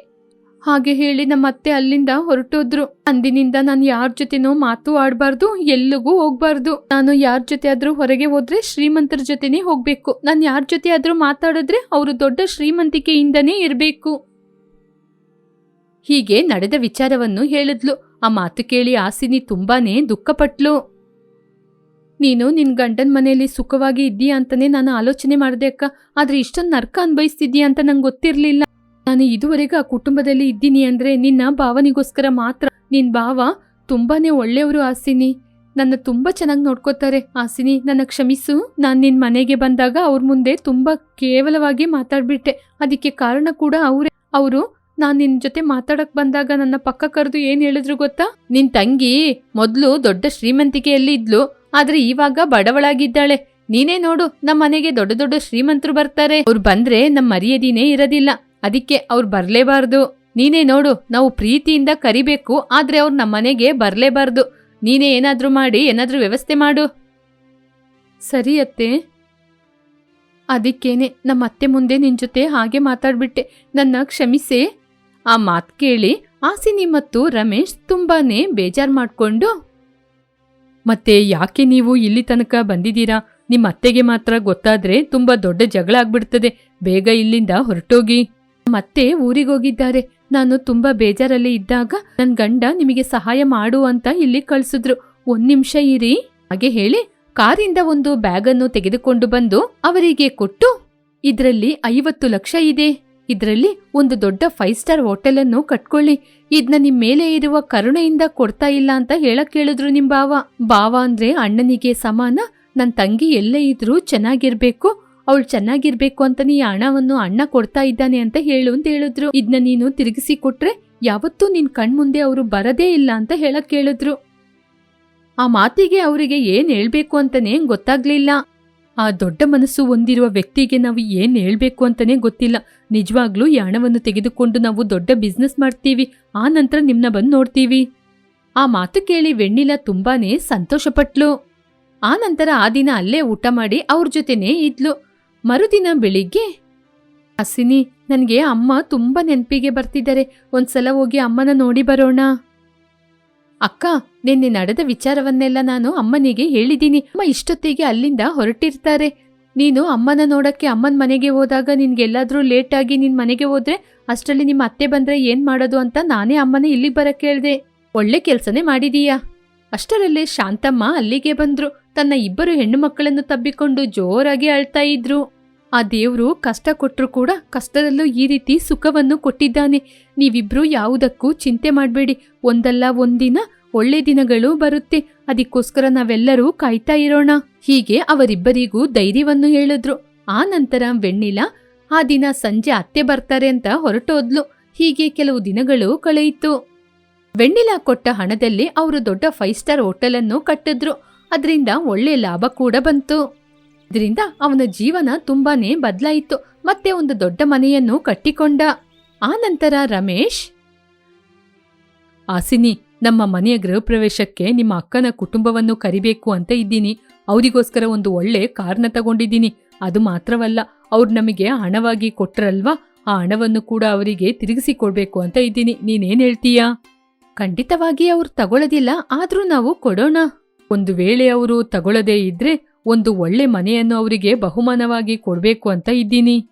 ಹಾಗೆ ಹೇಳಿ ನಮ್ಮ ಅತ್ತೆ ಅಲ್ಲಿಂದ ಹೊರಟೋದ್ರು. ಅಂದಿನಿಂದ ನಾನು ಯಾರ ಜೊತೆನೋ ಮಾತು ಆಡ್ಬಾರ್ದು, ಎಲ್ಲಿಗೂ ಹೋಗ್ಬಾರ್ದು. ನಾನು ಯಾರ ಜೊತೆ ಆದ್ರೂ ಹೊರಗೆ ಹೋದ್ರೆ ಶ್ರೀಮಂತರ ಜೊತೆನೇ ಹೋಗ್ಬೇಕು. ನಾನು ಯಾರ ಜೊತೆ ಆದ್ರೂ ಮಾತಾಡಿದ್ರೆ ಅವರು ದೊಡ್ಡ ಶ್ರೀಮಂತಿಕೆಯಿಂದನೇ ಇರ್ಬೇಕು. ಹೀಗೆ ನಡೆದ ವಿಚಾರವನ್ನು ಹೇಳಿದ್ಲು. ಆ ಮಾತು ಕೇಳಿ ಆಸಿನಿ ತುಂಬಾನೇ ದುಃಖಪಟ್ಲು. ನೀನು ನಿನ್ ಗಂಡನ್ ಮನೆಯಲ್ಲಿ ಸುಖವಾಗಿ ಇದ್ದೀಯಾ ಅಂತಾನೆ ನಾನು ಆಲೋಚನೆ ಮಾಡ್ದೆ ಅಕ್ಕ. ಆದ್ರೆ ಇಷ್ಟೊಂದು ನರ್ಕ ಅನ್ಭವಿಸ್ತಿದ್ಯಾ ಅಂತ ನಂಗೆ ಗೊತ್ತಿರ್ಲಿಲ್ಲ. ನಾನು ಇದುವರೆಗೂ ಆ ಕುಟುಂಬದಲ್ಲಿ ಇದ್ದೀನಿ ಅಂದ್ರೆ ನಿನ್ನ ಭಾವನಿಗೋಸ್ಕರ ಮಾತ್ರ. ನಿನ್ ಭಾವ ತುಂಬಾನೇ ಒಳ್ಳೆಯವರು ಆಸಿನಿ. ನನ್ನ ತುಂಬಾ ಚೆನ್ನಾಗಿ ನೋಡ್ಕೋತಾರೆ. ಆಸಿನಿ, ನನ್ನ ಕ್ಷಮಿಸು. ನಾನ್ ನಿನ್ ಮನೆಗೆ ಬಂದಾಗ ಅವ್ರ ಮುಂದೆ ತುಂಬಾ ಕೇವಲವಾಗಿ ಮಾತಾಡ್ಬಿಟ್ಟೆ. ಅದಕ್ಕೆ ಕಾರಣ ಕೂಡ ಅವರೇ. ಅವರು ನಾನ್ ನಿನ್ ಜೊತೆ ಮಾತಾಡಕ್ ಬಂದಾಗ ನನ್ನ ಪಕ್ಕ ಕರೆದು ಏನ್ ಹೇಳಿದ್ರು ಗೊತ್ತಾ? ನಿನ್ ತಂಗಿ ಮೊದ್ಲು ದೊಡ್ಡ ಶ್ರೀಮಂತಿಕೆಯಲ್ಲಿ ಇದ್ಲು, ಆದ್ರೆ ಇವಾಗ ಬಡವಳಾಗಿದ್ದಾಳೆ. ನೀನೇ ನೋಡು ನಮ್ಮ ಮನೆಗೆ ದೊಡ್ಡ ದೊಡ್ಡ ಶ್ರೀಮಂತರು ಬರ್ತಾರೆ. ಅವ್ರು ಬಂದ್ರೆ ನಮ್ ಮರ್ಯಾದಿನೇ ಇರೋದಿಲ್ಲ. ಅದಕ್ಕೆ ಅವ್ರು ಬರ್ಲೇಬಾರ್ದು. ನೀನೇ ನೋಡು, ನಾವು ಪ್ರೀತಿಯಿಂದ ಕರಿಬೇಕು, ಆದ್ರೆ ಅವ್ರು ನಮ್ಮ ಮನೆಗೆ ಬರ್ಲೇಬಾರ್ದು. ನೀನೇ ಏನಾದ್ರೂ ಮಾಡಿ, ಏನಾದ್ರೂ ವ್ಯವಸ್ಥೆ ಮಾಡು. ಸರಿ ಅತ್ತೆ. ಅದಕ್ಕೇನೆ ನಮ್ಮ ಅತ್ತೆ ಮುಂದೆ ನಿನ್ ಜೊತೆ ಹಾಗೆ ಮಾತಾಡ್ಬಿಟ್ಟೆ. ನನ್ನ ಕ್ಷಮಿಸೆ. ಆ ಮಾತ್ ಕೇಳಿ ಆಸಿನಿ ಮತ್ತು ರಮೇಶ್ ತುಂಬಾನೇ ಬೇಜಾರ್ ಮಾಡ್ಕೊಂಡು, ಮತ್ತೆ ಯಾಕೆ ನೀವು ಇಲ್ಲಿ ತನಕ ಬಂದಿದ್ದೀರಾ? ನಿಮ್ಮ ಅತ್ತೆಗೆ ಮಾತ್ರ ಗೊತ್ತಾದ್ರೆ ತುಂಬಾ ದೊಡ್ಡ ಜಗಳ ಆಗ್ಬಿಡ್ತದೆ. ಬೇಗ ಇಲ್ಲಿಂದ ಹೊರಟೋಗಿ. ಮತ್ತೆ ಊರಿಗೋಗಿದ್ದಾರೆ ನಾನು ತುಂಬಾ ಬೇಜಾರಲ್ಲಿ ಇದ್ದಾಗ ನನ್ ಗಂಡ ನಿಮಗೆ ಸಹಾಯ ಮಾಡು ಅಂತ ಇಲ್ಲಿ ಕಳ್ಸಿದ್ರು. ಒಂದ್ ನಿಮಿಷ ಇರಿ. ಹಾಗೆ ಹೇಳಿ ಕಾರಿಂದ ಒಂದು ಬ್ಯಾಗ್ ಅನ್ನು ತೆಗೆದುಕೊಂಡು ಬಂದು ಅವರಿಗೆ ಕೊಟ್ಟು, ಇದರಲ್ಲಿ ಐವತ್ತು ಲಕ್ಷ ಇದೆ. ಇದ್ರಲ್ಲಿ ಒಂದು ದೊಡ್ಡ ಫೈವ್ ಸ್ಟಾರ್ ಹೋಟೆಲ್ ಅನ್ನು ಕಟ್ಕೊಳ್ಳಿ. ಇದನ್ನ ನಿಮ್ ಮೇಲೆ ಇರುವ ಕರುಣೆಯಿಂದ ಕೊಡ್ತಾ ಇಲ್ಲ ಅಂತ ಹೇಳಕ್ ಕೇಳಿದ್ರು ನಿಮ್ ಬಾವ ಬಾವ ಅಂದ್ರೆ ಅಣ್ಣನಿಗೆ ಸಮಾನ, ನನ್ ತಂಗಿ ಎಲ್ಲೇ ಇದ್ರೂ ಚೆನ್ನಾಗಿರ್ಬೇಕು, ಅವಳು ಚೆನ್ನಾಗಿರ್ಬೇಕು ಅಂತ ನೀ ಹಣವನ್ನು ಅಣ್ಣ ಕೊಡ್ತಾ ಇದ್ದಾನೆ ಅಂತ ಹೇಳು ಅಂತ ಹೇಳಿದ್ರು. ಇದನ್ನ ನೀನು ತಿರುಗಿಸಿ ಕೊಟ್ರೆ ಯಾವತ್ತೂ ನಿನ್ ಕಣ್ಮುಂದೆ ಅವರು ಬರದೇ ಇಲ್ಲ ಅಂತ ಹೇಳಕ್ ಕೇಳಿದ್ರು. ಆ ಮಾತಿಗೆ ಅವರಿಗೆ ಏನ್ ಹೇಳ್ಬೇಕು ಅಂತಾನೆ ಗೊತ್ತಾಗ್ಲಿಲ್ಲ. ಆ ದೊಡ್ಡ ಮನಸ್ಸು ಹೊಂದಿರುವ ವ್ಯಕ್ತಿಗೆ ನಾವು ಏನ್ ಹೇಳ್ಬೇಕು ಅಂತಾನೆ ಗೊತ್ತಿಲ್ಲ. ನಿಜವಾಗ್ಲೂ ಈ ಹಣವನ್ನು ತೆಗೆದುಕೊಂಡು ನಾವು ದೊಡ್ಡ ಬಿಸ್ನೆಸ್ ಮಾಡ್ತೀವಿ. ಆ ನಂತರ ನಿಮ್ನ ಬಂದು ನೋಡ್ತೀವಿ. ಆ ಮಾತು ಕೇಳಿ ವೆಣ್ಣಿಲ ತುಂಬಾನೇ ಸಂತೋಷಪಟ್ಲು. ಆ ನಂತರ ಆ ದಿನ ಅಲ್ಲೇ ಊಟ ಮಾಡಿ ಅವ್ರ ಜೊತೆನೇ ಇದ್ಲು. ಮರುದಿನ ಬೆಳಿಗ್ಗೆ, ಹಸಿನಿ, ನನಗೆ ಅಮ್ಮ ತುಂಬಾ ನೆನಪಿಗೆ ಬರ್ತಿದ್ದಾರೆ. ಒಂದ್ಸಲ ಹೋಗಿ ಅಮ್ಮನ ನೋಡಿ ಬರೋಣ. ಅಕ್ಕ, ನಿನ್ನೆ ನಡೆದ ವಿಚಾರವನ್ನೆಲ್ಲ ನಾನು ಅಮ್ಮನಿಗೆ ಹೇಳಿದ್ದೀನಿ. ಅಮ್ಮ ಇಷ್ಟೊತ್ತಿಗೆ ಅಲ್ಲಿಂದ ಹೊರಟಿರ್ತಾರೆ. ನೀನು ಅಮ್ಮನ ನೋಡಕ್ಕೆ ಅಮ್ಮನ ಮನೆಗೆ ಹೋದಾಗ ನಿನ್ಗೆಲ್ಲಾದ್ರೂ ಲೇಟ್ ಆಗಿ ನಿನ್ನ ಮನೆಗೆ ಹೋದ್ರೆ ಅಷ್ಟರಲ್ಲಿ ನಿಮ್ಮ ಅತ್ತೆ ಬಂದ್ರೆ ಏನ್ ಮಾಡೋದು ಅಂತ ನಾನೇ ಅಮ್ಮನ ಇಲ್ಲಿಗೆ ಬರಕ್ ಹೇಳ್ದೆ. ಒಳ್ಳೆ ಕೆಲ್ಸನೇ ಮಾಡಿದೀಯಾ? ಅಷ್ಟರಲ್ಲೇ ಶಾಂತಮ್ಮ ಅಲ್ಲಿಗೆ ಬಂದ್ರು. ತನ್ನ ಇಬ್ಬರು ಹೆಣ್ಣು ಮಕ್ಕಳನ್ನು ತಬ್ಬಿಕೊಂಡು ಜೋರಾಗಿ ಅಳ್ತಾ ಇದ್ರು. ಆ ದೇವರು ಕಷ್ಟ ಕೊಟ್ಟರು ಕೂಡ ಕಷ್ಟದಲ್ಲೂ ಈ ರೀತಿ ಸುಖವನ್ನು ಕೊಟ್ಟಿದ್ದಾನೆ. ನೀವಿಬ್ರು ಯಾವುದಕ್ಕೂ ಚಿಂತೆ ಮಾಡಬೇಡಿ. ಒಂದಲ್ಲ ಒಂದಿನ ಒಳ್ಳೆ ದಿನಗಳು ಬರುತ್ತೆ. ಅದಕ್ಕೋಸ್ಕರ ನಾವೆಲ್ಲರೂ ಕಾಯ್ತಾ ಇರೋಣ. ಹೀಗೆ ಅವರಿಬ್ಬರಿಗೂ ಧೈರ್ಯವನ್ನು ಹೇಳಿದ್ರು. ಆ ನಂತರ ವೆಣ್ಣಿಲ, ಆ ದಿನ ಸಂಜೆ ಅತ್ತೆ ಬರ್ತಾರೆ ಅಂತ ಹೊರಟೋದ್ಲು. ಹೀಗೆ ಕೆಲವು ದಿನಗಳು ಕಳೆಯಿತು. ವೆಣ್ಣಿಲ ಕೊಟ್ಟ ಹಣದಲ್ಲಿ ಅವರು ದೊಡ್ಡ ಫೈವ್ ಸ್ಟಾರ್ ಹೋಟೆಲನ್ನು ಕಟ್ಟಿದ್ರು. ಅದರಿಂದ ಒಳ್ಳೆ ಲಾಭ ಕೂಡ ಬಂತು. ಇದರಿಂದ ಅವನ ಜೀವನ ತುಂಬಾನೇ ಬದಲಾಯಿತು. ಮತ್ತೆ ಒಂದು ದೊಡ್ಡ ಮನೆಯನ್ನು ಕಟ್ಟಿಕೊಂಡ. ಆ ನಂತರ ರಮೇಶ್, ಆಸಿನಿ, ನಮ್ಮ ಮನೆಯ ಗೃಹ ಪ್ರವೇಶಕ್ಕೆ ನಿಮ್ಮ ಅಕ್ಕನ ಕುಟುಂಬವನ್ನು ಕರಿಬೇಕು ಅಂತ ಇದ್ದೀನಿ. ಅವರಿಗೋಸ್ಕರ ಒಂದು ಒಳ್ಳೆ ಕಾರ್ನ ತಗೊಂಡಿದ್ದೀನಿ. ಅದು ಮಾತ್ರವಲ್ಲ, ಅವ್ರು ನಮಗೆ ಹಣವಾಗಿ ಕೊಟ್ರಲ್ವಾ? ಆ ಹಣವನ್ನು ಕೂಡ ಅವರಿಗೆ ತಿರುಗಿಸಿ ಕೊಡಬೇಕು ಅಂತ ಇದ್ದೀನಿ. ನೀನೇನ್ ಹೇಳ್ತೀಯಾ? ಖಂಡಿತವಾಗಿ ಅವ್ರು ತಗೊಳ್ಳೋದಿಲ್ಲ ಆದ್ರೂ ನಾವು ಕೊಡೋಣ. ಒಂದು ವೇಳೆ ಅವರು ತಗೊಳ್ಳದೇ ಇದ್ರೆ ಒಂದು ಒಳ್ಳೆ ಮನೆಯನ್ನು ಅವರಿಗೆ ಬಹುಮಾನವಾಗಿ ಕೊಡ್ಬೇಕು ಅಂತ ಇದ್ದೀನಿ.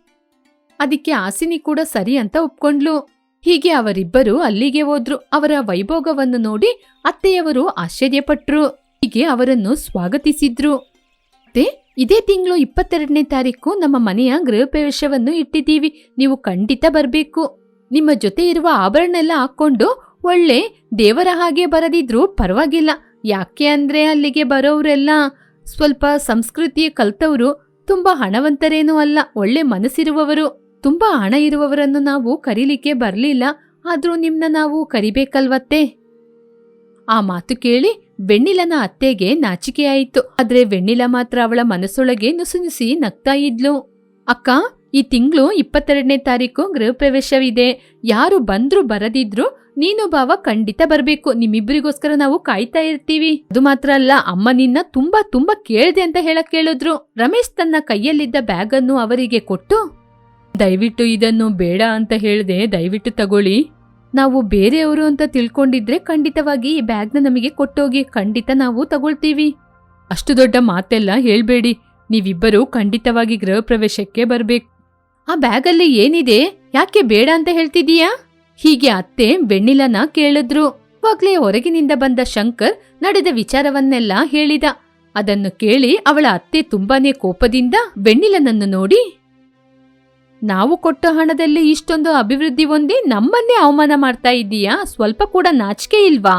ಅದಕ್ಕೆ ಆಸಿನಿ ಕೂಡ ಸರಿ ಅಂತ ಒಪ್ಕೊಂಡ್ಲು. ಹೀಗೆ ಅವರಿಬ್ಬರು ಅಲ್ಲಿಗೆ ಹೋದ್ರು. ಅವರ ವೈಭೋಗವನ್ನು ನೋಡಿ ಅತ್ತೆಯವರು ಆಶ್ಚರ್ಯಪಟ್ರು. ಹೀಗೆ ಅವರನ್ನು ಸ್ವಾಗತಿಸಿದ್ರು. ಅತ್ತೆ, ಇದೇ ತಿಂಗಳು ಇಪ್ಪತ್ತೆರಡನೇ ತಾರೀಕು ನಮ್ಮ ಮನೆಯ ಗೃಹ ಪ್ರವೇಶವನ್ನು ಇಟ್ಟಿದ್ದೀವಿ. ನೀವು ಖಂಡಿತ ಬರಬೇಕು. ನಿಮ್ಮ ಜೊತೆ ಇರುವ ಆಭರಣ ಎಲ್ಲ ಹಾಕೊಂಡು ಒಳ್ಳೆ ದೇವರ ಹಾಗೆ ಬರದಿದ್ರೂ ಪರವಾಗಿಲ್ಲ. ಯಾಕೆ ಅಂದ್ರೆ ಅಲ್ಲಿಗೆ ಬರೋರೆಲ್ಲ ಸ್ವಲ್ಪ ಸಂಸ್ಕೃತಿ ಕಲ್ತವರು ತುಂಬಾ ಹಣವಂತರೇನೂ ಅಲ್ಲ, ಒಳ್ಳೆ ಮನಸ್ಸಿರುವವರು, ತುಂಬಾ ಹಣ ಇರುವವರನ್ನು ನಾವು ಕರೀಲಿಕ್ಕೆ ಬರಲಿಲ್ಲ, ಆದ್ರೂ ನಿಮ್ನ ನಾವು ಕರಿಬೇಕಲ್ವತ್ತೆ? ಆ ಮಾತು ಕೇಳಿ ವೆಣ್ಣಿಲನ ಅತ್ತೆಗೆ ನಾಚಿಕೆಯಾಯಿತು. ಆದ್ರೆ ವೆಣ್ಣಿಲ ಮಾತ್ರ ಅವಳ ಮನಸ್ಸೊಳಗೆ ನುಸುನುಸಿ ನಗ್ತಾ ಇದ್ಲು. ಅಕ್ಕ ಈ ತಿಂಗಳು ಇಪ್ಪತ್ತೆರಡನೇ ತಾರೀಕು ಗೃಹ ಪ್ರವೇಶವಿದೆ ಯಾರು ಬಂದ್ರು ಬರದಿದ್ರು ನೀನು ಬಾವ ಖಂಡಿತ ಬರಬೇಕು. ನಿಮ್ಮಿಬ್ಬರಿಗೋಸ್ಕರ ನಾವು ಕಾಯ್ತಾ ಇರ್ತೀವಿ. ಅದು ಮಾತ್ರ ಅಲ್ಲ, ಅಮ್ಮ ನಿನ್ನ ತುಂಬಾ ತುಂಬಾ ಕೇಳಿದೆ ಅಂತ ಹೇಳಕ್ ಕೇಳಿದ್ರು. ರಮೇಶ್ ತನ್ನ ಕೈಯಲ್ಲಿದ್ದ ಬ್ಯಾಗ್ ಅನ್ನು ಅವರಿಗೆ ಕೊಟ್ಟು, ದಯವಿಟ್ಟು ಇದನ್ನು ಬೇಡ ಅಂತ ಹೇಳಿದೆ, ದಯವಿಟ್ಟು ತಗೊಳ್ಳಿ. ನಾವು ಬೇರೆಯವರು ಅಂತ ತಿಳ್ಕೊಂಡಿದ್ರೆ ಖಂಡಿತವಾಗಿ ಈ ಬ್ಯಾಗ್ನ ನಮಗೆ ಕೊಟ್ಟೋಗಿ ಖಂಡಿತ ನಾವು ತಗೊಳ್ತೀವಿ. ಅಷ್ಟು ದೊಡ್ಡ ಮಾತೆಲ್ಲ ಹೇಳಬೇಡಿ. ನೀವಿಬ್ಬರು ಖಂಡಿತವಾಗಿ ಗೃಹ ಪ್ರವೇಶಕ್ಕೆ ಬರ್ಬೇಕು. ಆ ಬ್ಯಾಗಲ್ಲಿ ಏನಿದೆ? ಯಾಕೆ ಬೇಡ ಅಂತ ಹೇಳ್ತಿದೀಯಾ ಹೀಗೆ ಅತ್ತೆ ಬೆಣ್ಣಿಲನ ಕೇಳಿದ್ರು. ವಾಗ್ಲೇ ಹೊರಗಿನಿಂದ ಬಂದ ಶಂಕರ್ ನಡೆದ ವಿಚಾರವನ್ನೆಲ್ಲ ಹೇಳಿದ. ಅದನ್ನು ಕೇಳಿ ಅವಳ ಅತ್ತೆ ತುಂಬಾನೇ ಕೋಪದಿಂದ ಬೆಣ್ಣಿಲನನ್ನು ನೋಡಿ, ನಾವು ಕೊಟ್ಟ ಹಣದಲ್ಲಿ ಇಷ್ಟೊಂದು ಅಭಿವೃದ್ಧಿ ಹೊಂದಿ ನಮ್ಮನ್ನೇ ಅವಮಾನ ಮಾಡ್ತಾ ಇದ್ದೀಯಾ? ಸ್ವಲ್ಪ ಕೂಡ ನಾಚಿಕೆ ಇಲ್ವಾ?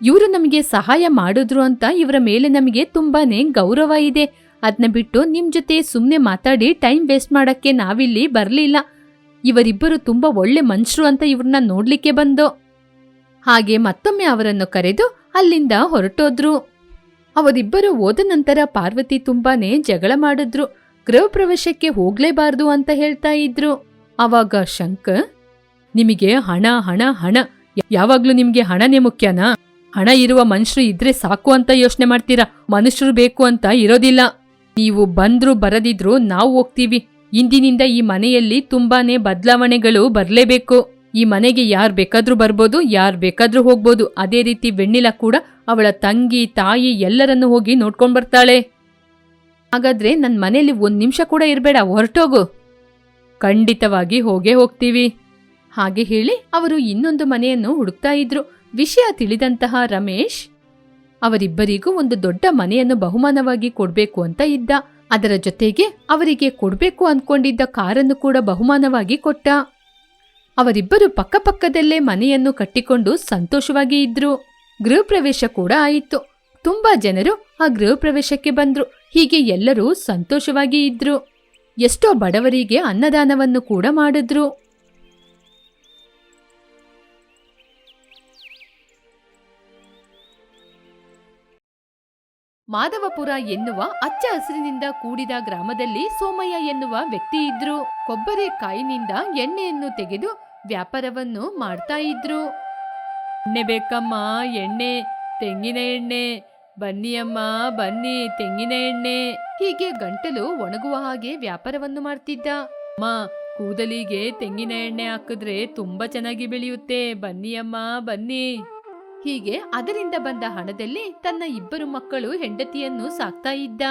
ಇವರು ನಮಗೆ ಸಹಾಯ ಮಾಡಿದ್ರು ಅಂತ ಇವರ ಮೇಲೆ ನಮಗೆ ತುಂಬಾನೇ ಗೌರವ ಇದೆ. ಅದನ್ನ ಬಿಟ್ಟು ನಿಮ್ ಜೊತೆ ಸುಮ್ಮನೆ ಮಾತಾಡಿ ಟೈಮ್ ವೇಸ್ಟ್ ಮಾಡಕ್ಕೆ ನಾವಿಲ್ಲಿ ಬರಲಿಲ್ಲ. ಇವರಿಬ್ಬರು ತುಂಬಾ ಒಳ್ಳೆ ಮನುಷ್ಯರು ಅಂತ ಇವ್ರನ್ನ ನೋಡ್ಲಿಕ್ಕೆ ಬಂದು. ಹಾಗೆ ಮತ್ತೊಮ್ಮೆ ಅವರನ್ನು ಕರೆದು ಅಲ್ಲಿಂದ ಹೊರಟೋದ್ರು. ಅವರಿಬ್ಬರು ಹೋದ ನಂತರ ಪಾರ್ವತಿ ತುಂಬಾನೇ ಜಗಳ ಮಾಡಿದ್ರು. ಗೃಹ ಪ್ರವೇಶಕ್ಕೆ ಹೋಗ್ಲೇಬಾರ್ದು ಅಂತ ಹೇಳ್ತಾ ಇದ್ರು. ಅವಾಗ ಶಂಕರ್ ನಿಮಗೆ ಹಣ ಹಣ ಹಣ. ಯಾವಾಗ್ಲೂ ನಿಮ್ಗೆ ಹಣನೇ ಮುಖ್ಯನಾ? ಹಣ ಇರುವ ಮನುಷ್ಯರು ಇದ್ರೆ ಸಾಕು ಅಂತ ಯೋಚನೆ ಮಾಡ್ತೀರಾ? ಮನುಷ್ಯರು ಬೇಕು ಅಂತ ಇರೋದಿಲ್ಲ. ನೀವು ಬಂದ್ರು ಬರದಿದ್ರು ನಾವು ಹೋಗ್ತೀವಿ. ಇಂದಿನಿಂದ ಈ ಮನೆಯಲ್ಲಿ ತುಂಬಾನೇ ಬದಲಾವಣೆಗಳು ಬರಲೇಬೇಕು. ಈ ಮನೆಗೆ ಯಾರ್ ಬೇಕಾದ್ರೂ ಬರ್ಬೋದು, ಯಾರ್ ಬೇಕಾದ್ರೂ ಹೋಗ್ಬೋದು. ಅದೇ ರೀತಿ ವೆಣ್ಣಿಲ ಕೂಡ ಅವಳ ತಂಗಿ, ತಾಯಿ ಎಲ್ಲರನ್ನು ಹೋಗಿ ನೋಡ್ಕೊಂಡ್ ಬರ್ತಾಳೆ. ಹಾಗಾದ್ರೆ ನನ್ನ ಮನೆಯಲ್ಲಿ ಒಂದು ನಿಮಿಷ ಕೂಡ ಇರಬೇಡ, ಹೊರಟೋಗು. ಖಂಡಿತವಾಗಿ ಹೋಗೇ ಹೋಗ್ತೀವಿ. ಹಾಗೆ ಹೇಳಿ ಅವರು ಇನ್ನೊಂದು ಮನೆಯನ್ನು ಹುಡುಕ್ತಾ ಇದ್ರು. ವಿಷಯ ತಿಳಿದಂತಹ ರಮೇಶ್ ಅವರಿಬ್ಬರಿಗೂ ಒಂದು ದೊಡ್ಡ ಮನೆಯನ್ನು ಬಹುಮಾನವಾಗಿ ಕೊಡಬೇಕು ಅಂತ ಇದ್ದ. ಅದರ ಜೊತೆಗೆ ಅವರಿಗೆ ಕೊಡಬೇಕು ಅನ್ಕೊಂಡಿದ್ದ ಕಾರನ್ನು ಕೂಡ ಬಹುಮಾನವಾಗಿ ಕೊಟ್ಟ. ಅವರಿಬ್ಬರು ಪಕ್ಕಪಕ್ಕದಲ್ಲೇ ಮನೆಯನ್ನು ಕಟ್ಟಿಕೊಂಡು ಸಂತೋಷವಾಗಿ ಇದ್ರು. ಗೃಹ ಪ್ರವೇಶ ಕೂಡ ಆಯಿತು. ತುಂಬಾ ಜನರು ಆ ಗೃಹ ಪ್ರವೇಶಕ್ಕೆ ಬಂದ್ರು. ಹೀಗೆ ಎಲ್ಲರೂ ಸಂತೋಷವಾಗಿ ಇದ್ರು. ಎಷ್ಟೋ ಬಡವರಿಗೆ ಅನ್ನದಾನವನ್ನು ಕೂಡ ಮಾಡಿದ್ರು. ಮಾಧವಪುರ ಎನ್ನುವ ಅಚ್ಚ ಹಸಿರಿನಿಂದ ಕೂಡಿದ ಗ್ರಾಮದಲ್ಲಿ ಸೋಮಯ್ಯ ಎನ್ನುವ ವ್ಯಕ್ತಿ ಇದ್ರು. ಕೊಬ್ಬರಿ ಕಾಯಿನಿಂದ ಎಣ್ಣೆಯನ್ನು ತೆಗೆದು ವ್ಯಾಪಾರವನ್ನು ಮಾಡ್ತಾ ಇದ್ರು. ಎಣ್ಣೆ ಬೇಕಮ್ಮ, ಎಣ್ಣೆ, ತೆಂಗಿನ ಎಣ್ಣೆ. ಬನ್ನಿ ಅಮ್ಮ, ಬನ್ನಿ, ತೆಂಗಿನ ಎಣ್ಣೆ. ಹೀಗೆ ಗಂಟಲು ಒಣಗುವ ಹಾಗೆ ವ್ಯಾಪಾರವನ್ನು ಮಾಡ್ತಿದ್ದ. ಅಮ್ಮ, ಕೂದಲಿಗೆ ತೆಂಗಿನ ಎಣ್ಣೆ ಹಾಕಿದ್ರೆ ತುಂಬಾ ಚೆನ್ನಾಗಿ ಬೆಳೆಯುತ್ತೆ. ಬನ್ನಿ ಅಮ್ಮ, ಬನ್ನಿ. ಹೀಗೆ ಅದರಿಂದ ಬಂದ ಹಣದಲ್ಲಿ ತನ್ನ ಇಬ್ಬರು ಮಕ್ಕಳು ಹೆಂಡತಿಯನ್ನು ಸಾಕ್ತಾ ಇದ್ದ.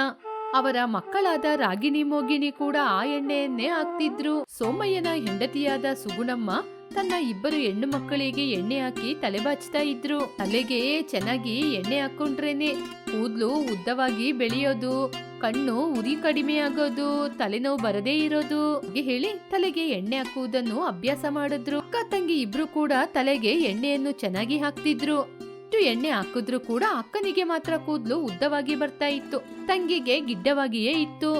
ಅವರ ಮಕ್ಕಳಾದ ರಾಗಿಣಿ ಮೋಗಿನಿ ಕೂಡ ಆ ಎಣ್ಣೆಯನ್ನೇ ಹಾಕ್ತಿದ್ರು. ಸೋಮಯ್ಯನ ಹೆಂಡತಿಯಾದ ಸುಗುಣಮ್ಮ ತನ್ನ ಇಬ್ಬರು ಹೆಣ್ಣು ಮಕ್ಕಳಿಗೆ ಎಣ್ಣೆ ಹಾಕಿ ತಲೆ ಬಾಚ್ತಾ ಇದ್ರು. ತಲೆಗೆ ಚೆನ್ನಾಗಿ ಎಣ್ಣೆ ಹಾಕೊಂಡ್ರೇನೆ ಕೂದ್ಲು ಉದ್ದವಾಗಿ ಬೆಳೆಯೋದು, ಕಣ್ಣು ಉರಿ ಕಡಿಮೆ ಆಗೋದು, ತಲೆನೋವು ಬರದೇ ಇರೋದು. ಹೇಳಿ ತಲೆಗೆ ಎಣ್ಣೆ ಹಾಕುವುದನ್ನು ಅಭ್ಯಾಸ ಮಾಡಿದ್ರು. ಅಕ್ಕ ತಂಗಿ ಇಬ್ರು ಕೂಡ ತಲೆಗೆ ಎಣ್ಣೆಯನ್ನು ಚೆನ್ನಾಗಿ ಹಾಕ್ತಿದ್ರು. ಇಷ್ಟು ಎಣ್ಣೆ ಹಾಕಿದ್ರು ಕೂಡ ಅಕ್ಕನಿಗೆ ಮಾತ್ರ ಕೂದ್ಲು ಉದ್ದವಾಗಿ ಬರ್ತಾ ಇತ್ತು. ತಂಗಿಗೆ ಗಿಡ್ಡವಾಗಿಯೇ ಇತ್ತು.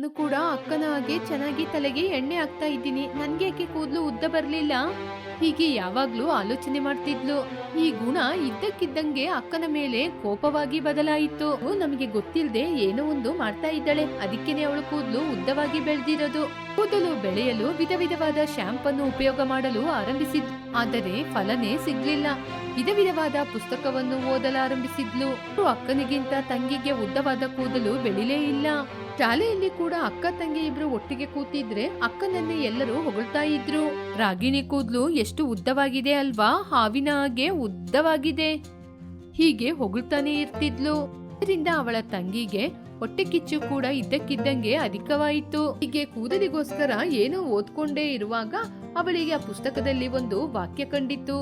ಕೂಡ ಅಕ್ಕನ ಹಾಗೆ ಚೆನ್ನಾಗಿ ತಲೆಗೆ ಎಣ್ಣೆ ಹಾಕ್ತಾ ಇದ್ದೀನಿ. ನನ್ಗೆ ಯಾಕೆ ಕೂದಲು ಉದ್ದ ಬರಲಿಲ್ಲ? ಹೀಗೆ ಯಾವಾಗ್ಲೂ ಆಲೋಚನೆ ಮಾಡ್ತಿದ್ಲು. ಈ ಗುಣ ಇದ್ದಕ್ಕಿದ್ದಂಗೆ ಅಕ್ಕನ ಮೇಲೆ ಕೋಪವಾಗಿ ಬದಲಾಯಿತು. ನಮಗೆ ಗೊತ್ತಿಲ್ಲದೆ ಏನೋ ಒಂದು ಮಾಡ್ತಾ ಇದ್ದಾಳೆ. ಅದಕ್ಕೇನೆ ಅವಳು ಕೂದಲು ಉದ್ದವಾಗಿ ಬೆಳೆದಿರೋದು. ಕೂದಲು ಬೆಳೆಯಲು ವಿಧ ವಿಧವಾದ ಶಾಂಪನ್ನು ಉಪಯೋಗ ಮಾಡಲು ಆರಂಭಿಸಿದ್ಲು. ಆದರೆ ಫಲನೇ ಸಿಗ್ಲಿಲ್ಲ. ವಿಧ ವಿಧವಾದ ಪುಸ್ತಕವನ್ನು ಓದಲಾರಂಭಿಸಿದ್ಲು. ಅಕ್ಕನಿಗಿಂತ ತಂಗಿಗೆ ಉದ್ದವಾದ ಕೂದಲು ಬೆಳಿಲೇ ಇಲ್ಲ. ಶಾಲೆಯಲ್ಲಿ ಕೂಡ ಅಕ್ಕ ತಂಗಿ ಇಬ್ರು ಒಟ್ಟಿಗೆ ಕೂತಿದ್ರೆ ಅಕ್ಕನನ್ನೇ ಎಲ್ಲರೂ ಹೊಗಳ್ತಾ ಇದ್ರು. ರಾಗಿಣಿ ಕೂದಲು ಎಷ್ಟು ಉದ್ದವಾಗಿದೆ ಅಲ್ವಾ? ಹಾವಿನ ಹಾಗೆ ಉದ್ದವಾಗಿದೆ. ಹೀಗೆ ಹೊಗಳ್ತಾನೆ ಇರ್ತಿದ್ಲು. ಇದರಿಂದ ಅವಳ ತಂಗಿಗೆ ಹೊಟ್ಟೆ ಕಿಚ್ಚು ಕೂಡ ಇದ್ದಕ್ಕಿದ್ದಂಗೆ ಅಧಿಕವಾಯಿತು. ಹೀಗೆ ಕೂದಲಿಗೋಸ್ಕರ ಏನೋ ಓದ್ಕೊಂಡೇ ಇರುವಾಗ ಅವಳಿಗೆ ಆ ಪುಸ್ತಕದಲ್ಲಿ ಒಂದು ವಾಕ್ಯ ಕಂಡಿತ್ತು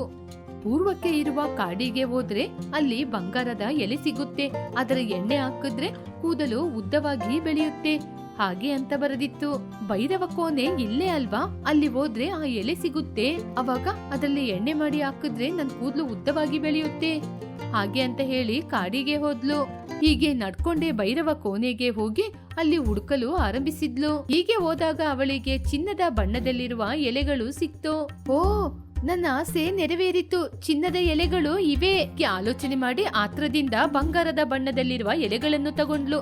ಪೂರ್ವಕ್ಕೆ ಇರುವ ಕಾಡಿಗೆ ಹೋದ್ರೆ ಅಲ್ಲಿ ಬಂಗಾರದ ಎಲೆ ಸಿಗುತ್ತೆ. ಅದರ ಎಣ್ಣೆ ಹಾಕಿದ್ರೆ ಕೂದಲು ಉದ್ದವಾಗಿ ಬೆಳೆಯುತ್ತೆ. ಹಾಗೆ ಅಂತ ಬರೆದಿತ್ತು. ಭೈರವ ಕೋಣೆ ಇಲ್ಲೇ ಅಲ್ವಾ? ಅಲ್ಲಿ ಹೋದ್ರೆ ಆ ಎಲೆ ಸಿಗುತ್ತೆ. ಅವಾಗ ಅದರಲ್ಲಿ ಎಣ್ಣೆ ಮಾಡಿ ಹಾಕಿದ್ರೆ ನನ್ ಕೂದಲು ಉದ್ದವಾಗಿ ಬೆಳೆಯುತ್ತೆ. ಹಾಗೆ ಅಂತ ಹೇಳಿ ಕಾಡಿಗೆ ಹೋದ್ಲು. ಹೀಗೆ ನಡ್ಕೊಂಡೆ ಭೈರವ ಕೋಣೆಗೆ ಹೋಗಿ ಅಲ್ಲಿ ಹುಡುಕಲು ಆರಂಭಿಸಿದ್ಲು. ಹೀಗೆ ಹೋದಾಗ ಅವಳಿಗೆ ಚಿನ್ನದ ಬಣ್ಣದಲ್ಲಿರುವ ಎಲೆಗಳು ಸಿಕ್ತು. ಓ, ನನ್ನ ಆಸೆ ನೆರವೇರಿತು. ಚಿನ್ನದ ಎಲೆಗಳು ಇವೆ ಆಲೋಚನೆ ಮಾಡಿ ಆತ್ರದಿಂದ ಬಂಗಾರದ ಬಣ್ಣದಲ್ಲಿರುವ ಎಲೆಗಳನ್ನು ತಗೊಂಡ್ಲು.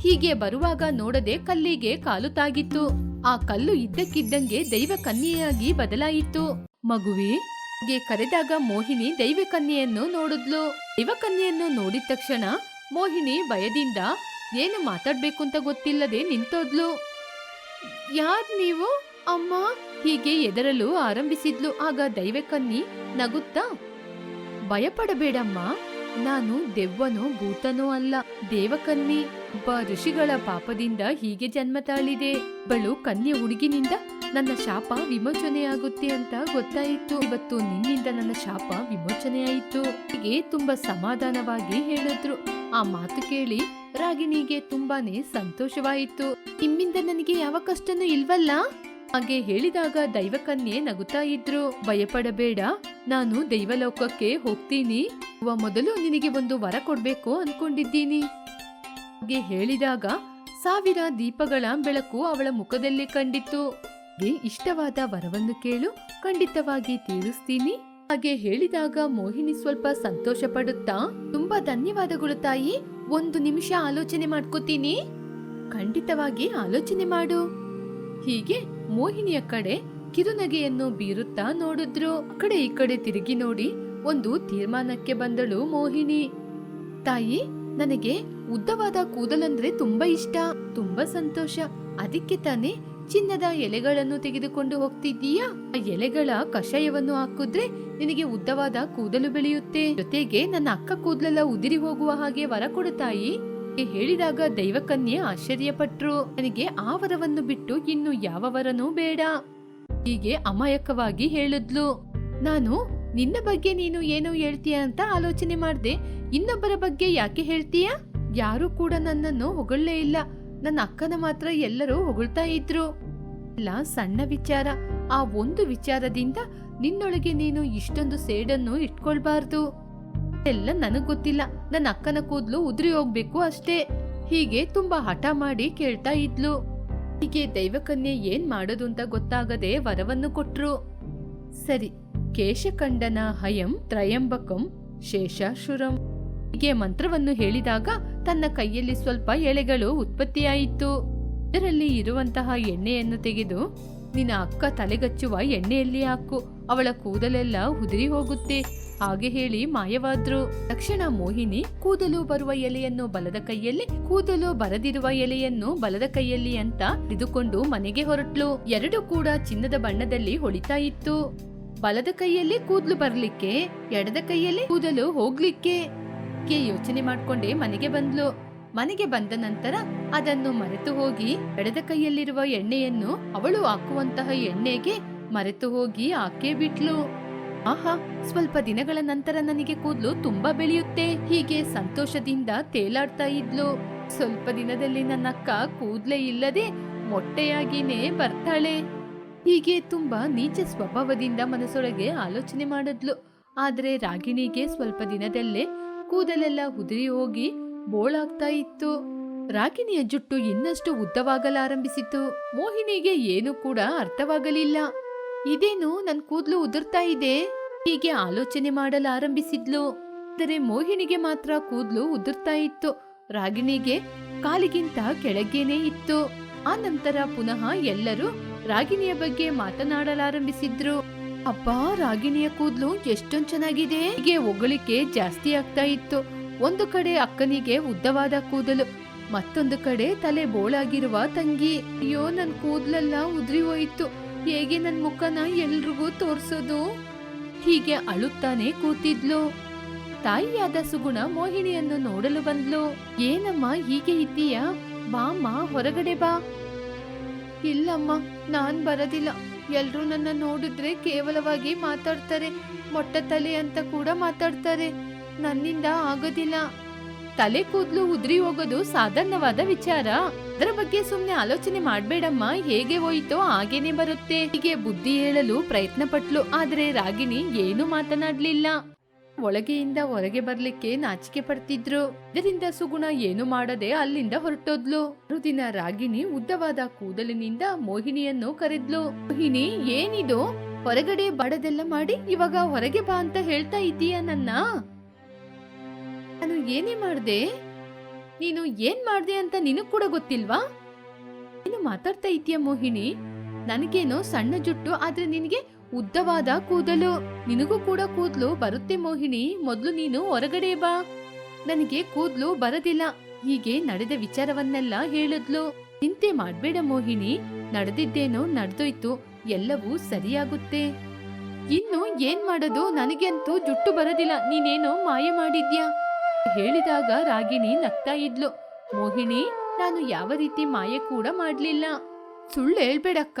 ಹೀಗೆ ಬರುವಾಗ ನೋಡದೆ ಕಲ್ಲಿಗೆ ಕಾಲು ತಾಗಿತ್ತು. ಆ ಕಲ್ಲು ಇದ್ದಕ್ಕಿದ್ದಂಗೆ ದೈವ ಕನ್ಯೆಯಾಗಿ ಬದಲಾಯಿತು. ಮಗುವೆ ಗೆ ಕರೆದಾಗ ಮೋಹಿನಿ ದೈವಕನ್ಯೆಯನ್ನು ನೋಡಿದ್ಲು. ದೈವಕನ್ಯೆಯನ್ನು ನೋಡಿದ ತಕ್ಷಣ ಮೋಹಿನಿ ಭಯದಿಂದ ಏನು ಮಾತಾಡ್ಬೇಕು ಅಂತ ಗೊತ್ತಿಲ್ಲದೆ ನಿಂತೋದ್ಲು. ಯಾರ್ ನೀವು? ಅಮ್ಮ, ಹೀಗೆ ಎದರಲು ಆರಂಭಿಸಿದ್ಲು. ಆಗ ದೈವಕನ್ನಿ ನಗುತ್ತಾ, ಭಯಪಡಬೇಡಮ್ಮ. ನಾನು ದೆವ್ವನೋ, ಭೂತನೋ ಅಲ್ಲ. ದೇವಕನ್ನಿ ಒಬ್ಬ ಋಷಿಗಳ ಪಾಪದಿಂದ ಹೀಗೆ ಜನ್ಮ ತಾಳಿದೆ. ಬಳು ಕನ್ಯೆ ಹುಡುಗಿನಿಂದ ನನ್ನ ಶಾಪ ವಿಮೋಚನೆಯಾಗುತ್ತೆ ಅಂತ ಗೊತ್ತಾಯಿತು. ಇವತ್ತು ನಿನ್ನಿಂದ ನನ್ನ ಶಾಪ ವಿಮೋಚನೆಯಾಯಿತು. ಹೀಗೆ ತುಂಬಾ ಸಮಾಧಾನವಾಗಿ ಹೇಳಿದ್ರು. ಆ ಮಾತು ಕೇಳಿ ರಾಗಿಣಿಗೆ ತುಂಬಾನೇ ಸಂತೋಷವಾಯಿತು. ನಿಮ್ಮಿಂದ ನನಗೆ ಯಾವ ಕಷ್ಟನೂ ಇಲ್ವಲ್ಲ? ಹಾಗೆ ಹೇಳಿದಾಗ ದೈವಕನ್ಯೆ ನಗುತ್ತಾ ಇದ್ರು. ಭಯಪಡಬೇಡ, ನಾನು ದೈವಲೋಕಕ್ಕೆ ಹೋಗ್ತೀನಿ. ಮೊದಲು ನಿನಗೆ ಒಂದು ವರ ಕೊಡ್ಬೇಕು ಅನ್ಕೊಂಡಿದ್ದೀನಿ. ಹಾಗೆ ಹೇಳಿದಾಗ ಸಾವಿರ ದೀಪಗಳ ಬೆಳಕು ಅವಳ ಮುಖದಲ್ಲಿ ಕಂಡಿತ್ತು. ಹಾಗೆ ಇಷ್ಟವಾದ ವರವನ್ನು ಕೇಳು, ಖಂಡಿತವಾಗಿ ತೀರಿಸ್ತೀನಿ. ಹಾಗೆ ಹೇಳಿದಾಗ ಮೋಹಿನಿ ಸ್ವಲ್ಪ ಸಂತೋಷ ಪಡುತ್ತಾ ತುಂಬಾ ಧನ್ಯವಾದಗಳು ತಾಯಿ, ಒಂದು ನಿಮಿಷ ಆಲೋಚನೆ ಮಾಡ್ಕೋತೀನಿ. ಖಂಡಿತವಾಗಿ ಆಲೋಚನೆ ಮಾಡು. ಹೀಗೆ ಮೋಹಿನಿಯ ಕಡೆ ಕಿರುನಗೆಯನ್ನು ಬೀರುತ್ತಾ ನೋಡಿದ್ರು. ಕಡೆ ಈ ಕಡೆ ತಿರುಗಿ ನೋಡಿ ಒಂದು ತೀರ್ಮಾನಕ್ಕೆ ಬಂದಳು ಮೋಹಿನಿ. ತಾಯಿ, ನನಗೆ ಉದ್ದವಾದ ಕೂದಲಂದ್ರೆ ತುಂಬಾ ಇಷ್ಟ, ತುಂಬಾ ಸಂತೋಷ, ಅದಕ್ಕೆ ತಾನೇ ಚಿನ್ನದ ಎಲೆಗಳನ್ನು ತೆಗೆದುಕೊಂಡು ಹೋಗ್ತಿದ್ದೀಯಾ? ಆ ಎಲೆಗಳ ಕಷಾಯವನ್ನು ಹಾಕಿದ್ರೆ ನಿನಗೆ ಉದ್ದವಾದ ಕೂದಲು ಬೆಳೆಯುತ್ತೆ. ಜೊತೆಗೆ ನನ್ನ ಅಕ್ಕ ಕೂದಲೆಲ್ಲ ಉದಿರಿ ಹೋಗುವ ಹಾಗೆ ವರ ಕೊಡುತ್ತಾಯಿ ಹೇಳಿದಾಗ ದೈವಕನ್ಯೆ ಆಶ್ಚರ್ಯಪಟ್ರು. ನನಗೆ ಆ ವರವನ್ನು ಬಿಟ್ಟು ಇನ್ನು ಯಾವ ವರನೂ ಬೇಡ. ಹೀಗೆ ಅಮಾಯಕವಾಗಿ ಹೇಳಿದ್ಲು. ನಾನು, ನಿನ್ನ ಬಗ್ಗೆ ನೀನು ಏನು ಹೇಳ್ತೀಯ ಅಂತ ಆಲೋಚನೆ ಮಾಡ್ದೆ. ಇನ್ನೊಬ್ಬರ ಬಗ್ಗೆ ಯಾಕೆ ಹೇಳ್ತೀಯ? ಯಾರು ಕೂಡ ನನ್ನನ್ನು ಹೊಗಳಲೇ ಇಲ್ಲ. ನನ್ನ ಅಕ್ಕನ ಮಾತ್ರ ಎಲ್ಲರೂ ಹೊಗಳ್ತಾ ಇದ್ರು. ಇಲ್ಲ, ಸಣ್ಣ ವಿಚಾರ. ಆ ಒಂದು ವಿಚಾರದಿಂದ ನಿನ್ನೊಳಗೆ ನೀನು ಇಷ್ಟೊಂದು ಸೇಡನ್ನು ಇಟ್ಕೊಳ್ಬಾರ್ದು. ಎಲ್ಲ ನನಗ್ ಗೊತ್ತಿಲ್ಲ. ನನ್ನ ಅಕ್ಕನ ಕೂದ್ಲು ಉದುರಿ ಹೋಗ್ಬೇಕು ಅಷ್ಟೇ. ಹೀಗೆ ತುಂಬಾ ಹಠ ಮಾಡಿ ಕೇಳ್ತಾ ಇದ್ಲು. ಹೀಗೆ ದೈವಕನ್ಯೆ ಏನ್ ಮಾಡೋದು ಅಂತ ಗೊತ್ತಾಗದೆ ವರವನ್ನು ಕೊಟ್ರು. ಸರಿ, ಕೇಶಕಂಡನ ಹಯಂ ತ್ರಯಂಬಕಂ ಶೇಷಾಶುರಂ ಹೀಗೆ ಮಂತ್ರವನ್ನು ಹೇಳಿದಾಗ ತನ್ನ ಕೈಯಲ್ಲಿ ಸ್ವಲ್ಪ ಎಳೆಗಳು ಉತ್ಪತ್ತಿಯಾಯಿತು. ಇದರಲ್ಲಿ ಇರುವಂತಹ ಎಣ್ಣೆಯನ್ನು ತೆಗೆದು, ನಿನ್ನ ಅಕ್ಕ ತಲೆಗಚ್ಚುವ ಎಣ್ಣೆಯಲ್ಲಿ ಹಾಕು, ಅವಳ ಕೂದಲೆಲ್ಲ ಉದುರಿ ಹೋಗುತ್ತೆ. ಹಾಗೆ ಹೇಳಿ ಮಾಯವಾದ್ರು. ತಕ್ಷಣ ಮೋಹಿನಿ ಕೂದಲು ಬರುವ ಎಲೆಯನ್ನು ಬಲದ ಕೈಯಲ್ಲಿ, ಕೂದಲು ಬರದಿರುವ ಎಲೆಯನ್ನು ಬಲದ ಕೈಯಲ್ಲಿ ಅಂತ ಹಿಡಿದುಕೊಂಡು ಮನೆಗೆ ಹೊರಟ್ಲು. ಎರಡು ಕೂಡ ಚಿನ್ನದ ಬಣ್ಣದಲ್ಲಿ ಹೊಳಿತಾ ಇತ್ತು. ಬಲದ ಕೈಯಲ್ಲಿ ಕೂದಲು ಬರಲಿಕ್ಕೆ, ಎಡದ ಕೈಯಲ್ಲಿ ಕೂದಲು ಹೋಗ್ಲಿಕ್ಕೆ. ಕೆ ಯೋಚನೆ ಮಾಡ್ಕೊಂಡೆ ಮನೆಗೆ ಬಂದ್ಲು. ಮನೆಗೆ ಬಂದ ನಂತರ ಅದನ್ನು ಮರೆತು ಹೋಗಿ ಎಡದ ಕೈಯಲ್ಲಿರುವ ಎಣ್ಣೆಯನ್ನು ಅವಳು ಹಾಕುವಂತಹ ಎಣ್ಣೆಗೆ ಮರೆತು ಹೋಗಿ ಆಕೆ ಬಿಟ್ಲು. ಆಹಾ, ಸ್ವಲ್ಪ ದಿನಗಳ ನಂತರ ನನಗೆ ಕೂದ್ಲು ತುಂಬಾ ಬೆಳೆಯುತ್ತೆ. ಹೀಗೆ ಸಂತೋಷದಿಂದ ತೇಲಾಡ್ತಾ ಇದ್ಲು. ಸ್ವಲ್ಪ ದಿನದಲ್ಲಿ ನನ್ನ ಅಕ್ಕ ಕೂದ್ಲೇ ಇಲ್ಲದೆ ಮೊಟ್ಟೆಯಾಗಿನೇ ಬರ್ತಾಳೆ. ಹೀಗೆ ತುಂಬಾ ನೀಚ ಸ್ವಭಾವದಿಂದ ಮನಸ್ಸೊಳಗೆ ಆಲೋಚನೆ ಮಾಡಿದ್ಲು. ಆದ್ರೆ ರಾಗಿಣಿಗೆ ಸ್ವಲ್ಪ ದಿನದಲ್ಲೇ ಕೂದಲೆಲ್ಲ ಉದುರಿ ಹೋಗಿ ಬೋಳಾಗ್ತಾ ಇತ್ತು. ರಾಗಿಣಿಯ ಜುಟ್ಟು ಇನ್ನಷ್ಟು ಉದ್ದವಾಗಲಾರಂಭಿಸಿತು. ಮೋಹಿನಿಗೆ ಏನು ಕೂಡ ಅರ್ಥವಾಗಲಿಲ್ಲ. ಇದೇನು ನನ್ ಕೂದಲು ಉದುರ್ತಾ ಇದೆ? ಹೀಗೆ ಆಲೋಚನೆ ಮಾಡಲಾರಂಭಿಸಿದ್ಲು. ಆದರೆ ಮೋಹಿನಿಗೆ ಮಾತ್ರ ಕೂದಲು ಉದುರ್ತಾ ಇತ್ತು. ರಾಗಿಣಿಗೆ ಕಾಲಿಗಿಂತ ಕೆಳಗೇನೆ ಇತ್ತು. ಆ ನಂತರ ಪುನಃ ಎಲ್ಲರೂ ರಾಗಿಣಿಯ ಬಗ್ಗೆ ಮಾತನಾಡಲಾರಂಭಿಸಿದ್ರು. ಅಪ್ಪ ರಾಗಿಣಿಯ ಕೂದ್ಲು ಎಷ್ಟೊಂದ್ ಚೆನ್ನಾಗಿದೆ. ಹೀಗೆ ಹೊಗಳಿಕೆ ಜಾಸ್ತಿ ಆಗ್ತಾ ಇತ್ತು. ಒಂದು ಕಡೆ ಅಕ್ಕನಿಗೆ ಉದ್ದವಾದ ಕೂದಲು, ಮತ್ತೊಂದು ಕಡೆ ತಲೆ ಬೋಳಾಗಿರುವ ತಂಗಿ. ಅಯ್ಯೋ, ನನ್ ಕೂದಲೆಲ್ಲ ಉದ್ರಿ ಹೋಯಿತು. ಹೇಗೆ ನನ್ ಮುಖನ ಎಲ್ರಿಗೂ ತೋರ್ಸೋದು? ಹೀಗೆ ಅಳುತ್ತಾನೆ ಕೂತಿದ್ಲು. ತಾಯಿಯಾದ ಸುಗುಣ ಮೋಹಿಣಿಯನ್ನು ನೋಡಲು ಬಂದ್ಲು. ಏನಮ್ಮ, ಹೀಗೆ ಇದ್ದೀಯಾ? ಬಾಮ್ಮ ಹೊರಗಡೆ ಬಾ. ಇಲ್ಲಮ್ಮ, ನಾನ್ ಬರೋದಿಲ್ಲ. ಎಲ್ರೂ ನನ್ನ ನೋಡಿದ್ರೆ ಕೇವಲವಾಗಿ ಮಾತಾಡ್ತಾರೆ. ಮೊಟ್ಟ ತಲೆ ಅಂತ ಕೂಡ ಮಾತಾಡ್ತಾರೆ. ನನ್ನಿಂದ ಆಗೋದಿಲ್ಲ. ತಲೆ ಕೂದ್ಲು ಉದ್ರಿ ಹೋಗೋದು ಸಾಧಾರಣವಾದ ವಿಚಾರ. ಅದರ ಬಗ್ಗೆ ಸುಮ್ನೆ ಆಲೋಚನೆ ಮಾಡ್ಬೇಡಮ್ಮ. ಹೇಗೆ ಹೋಯ್ತೋ ಹಾಗೇನೆ ಬರುತ್ತೆ. ಹೀಗೆ ಬುದ್ಧಿ ಹೇಳಲು ಪ್ರಯತ್ನ ಪಟ್ಲು ಆದ್ರೆ ರಾಗಿಣಿ ಏನು ಮಾತನಾಡ್ಲಿಲ್ಲ. ಒಳಗೆಯಿಂದ ಹೊರಗೆ ಬರ್ಲಿಕ್ಕೆ ನಾಚಿಕೆ ಪಡ್ತಿದ್ರು. ಇದರಿಂದ ಸುಗುಣ ಏನು ಮಾಡದೆ ಅಲ್ಲಿಂದ ಹೊರಟೋದ್ಲು. ಮರುದಿನ ರಾಗಿಣಿ ಉದ್ದವಾದ ಕೂದಲಿನಿಂದ ಮೋಹಿನಿಯನ್ನು ಕರೆದ್ಲು. ಮೋಹಿನಿ, ಏನಿದು? ಹೊರಗಡೆ ಬಡದೆಲ್ಲ ಮಾಡಿ ಇವಾಗ ಹೊರಗೆ ಬಾ ಅಂತ ಹೇಳ್ತಾ ಇದೀಯ ನನ್ನ? ನಾನು ಏನೇ ಮಾಡ್ದೆ? ನೀನು ಏನ್ ಮಾಡ್ದೆ ಅಂತ ನಿನಗ್ ಕೂಡ ಗೊತ್ತಿಲ್ವಾ? ನೀನು ಮಾತಾಡ್ತಾ ಇದೀಯ ಮೋಹಿನಿ? ನನಗೇನೋ ಸಣ್ಣ ಜುಟ್ಟು ಆದ್ರೆ ನಿನಗೆ ಉದ್ದವಾದ ಕೂದಲು, ನಿನಗೂ ಕೂಡ ಕೂದಲು ಬರುತ್ತೆ ಮೋಹಿನಿ, ಮೊದಲು ನೀನು ಹೊರಗಡೆ ಬಾ. ನನಗೆ ಕೂದಲು ಬರದಿಲ್ಲ, ಹೀಗೆ ನಡೆದ ವಿಚಾರವನ್ನೆಲ್ಲ ಹೇಳಿದ್ಲು. ಚಿಂತೆ ಮಾಡ್ಬೇಡ ಮೋಹಿನಿ, ನಡೆದಿದ್ದೇನೋ ನಡೆದೋಯ್ತು, ಎಲ್ಲವೂ ಸರಿಯಾಗುತ್ತೆ. ಇನ್ನು ಏನ್ ಮಾಡೋದು, ನನಗಂತೂ ಜುಟ್ಟು ಬರದಿಲ್ಲ, ನೀನೇನೋ ಮಾಯ ಮಾಡಿದ್ಯಾ? ಹೇಳಿದಾಗ ರಾಗಿಣಿ ನಗ್ತಾ ಇದ್ಲು. ಮೋಹಿನಿ, ನಾನು ಯಾವ ರೀತಿ ಮಾಯ ಕೂಡ ಮಾಡ್ಲಿಲ್ಲ. ಸುಳ್ಳು ಹೇಳ್ಬೇಡಕ್ಕ.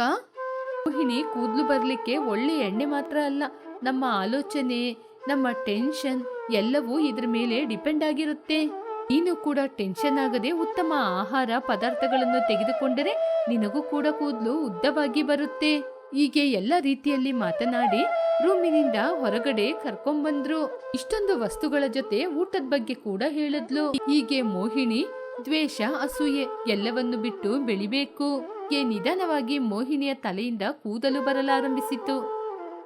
ಮೋಹಿನಿ ಕೂದ್ಲು ಬರ್ಲಿಕ್ಕೆ ಒಳ್ಳೆ ಎಣ್ಣೆ ಮಾತ್ರ ಅಲ್ಲ, ನಮ್ಮ ಆಲೋಚನೆ, ನಮ್ಮ ಟೆನ್ಷನ್ ಎಲ್ಲವೂ ಇದ್ರ ಮೇಲೆ ಡಿಪೆಂಡ್ ಆಗಿರುತ್ತೆ. ನೀನು ಕೂಡ ಟೆನ್ಷನ್ ಆಗದೆ ಉತ್ತಮ ಆಹಾರ ಪದಾರ್ಥಗಳನ್ನು ತೆಗೆದುಕೊಂಡರೆ ನಿನಗೂ ಕೂಡ ಕೂದಲು ಉದ್ದವಾಗಿ ಬರುತ್ತೆ. ಹೀಗೆ ಎಲ್ಲ ರೀತಿಯಲ್ಲಿ ಮಾತನಾಡಿ ರೂಮಿನಿಂದ ಹೊರಗಡೆ ಕರ್ಕೊಂಬಂದ್ರು. ಇಷ್ಟೊಂದು ವಸ್ತುಗಳ ಜೊತೆ ಊಟದ ಬಗ್ಗೆ ಕೂಡ ಹೇಳಿದ್ಲು. ಹೀಗೆ ಮೋಹಿಣಿ, ದ್ವೇಷ, ಅಸೂಯೆ ಎಲ್ಲವನ್ನು ಬಿಟ್ಟು ಬೆಳಿಬೇಕು. ಹೀಗೆ ನಿಧಾನವಾಗಿ ಮೋಹಿನಿಯ ತಲೆಯಿಂದ ಕೂದಲು ಬರಲಾರಂಭಿಸಿತ್ತು.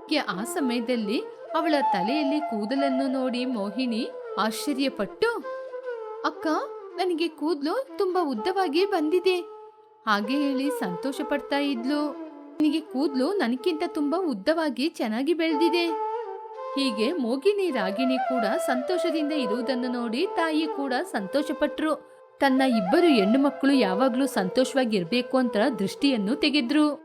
ಕೆ, ಆ ಸಮಯದಲ್ಲಿ ಅವಳ ತಲೆಯಲ್ಲಿ ಕೂದಲನ್ನು ನೋಡಿ ಮೋಹಿನಿ ಆಶ್ಚರ್ಯಪಟ್ಟು, ಅಕ್ಕ, ನನಗೆ ಕೂದಲು ತುಂಬಾ ಉದ್ದವಾಗಿ ಬಂದಿದೆ. ಹಾಗೆ ಹೇಳಿ ಸಂತೋಷ ಪಡ್ತಾ ಇದ್ಲು. ನಿನಗೆ ಕೂದಲು ನನಗಿಂತ ತುಂಬಾ ಉದ್ದವಾಗಿ ಚೆನ್ನಾಗಿ ಬೆಳೆದಿದೆ. ಹೀಗೆ ಮೋಗಿನಿ ರಾಗಿಣಿ ಕೂಡ ಸಂತೋಷದಿಂದ ಇರುವುದನ್ನು ನೋಡಿ ತಾಯಿ ಕೂಡ ಸಂತೋಷಪಟ್ರು. ತನ್ನ ಇಬ್ಬರು ಹೆಣ್ಣು ಮಕ್ಕಳು ಯಾವಾಗಲೂ ಸಂತೋಷವಾಗಿರ್ಬೇಕು ಅಂತ ದೃಷ್ಟಿಯನ್ನು ತೆಗೆದ್ರು.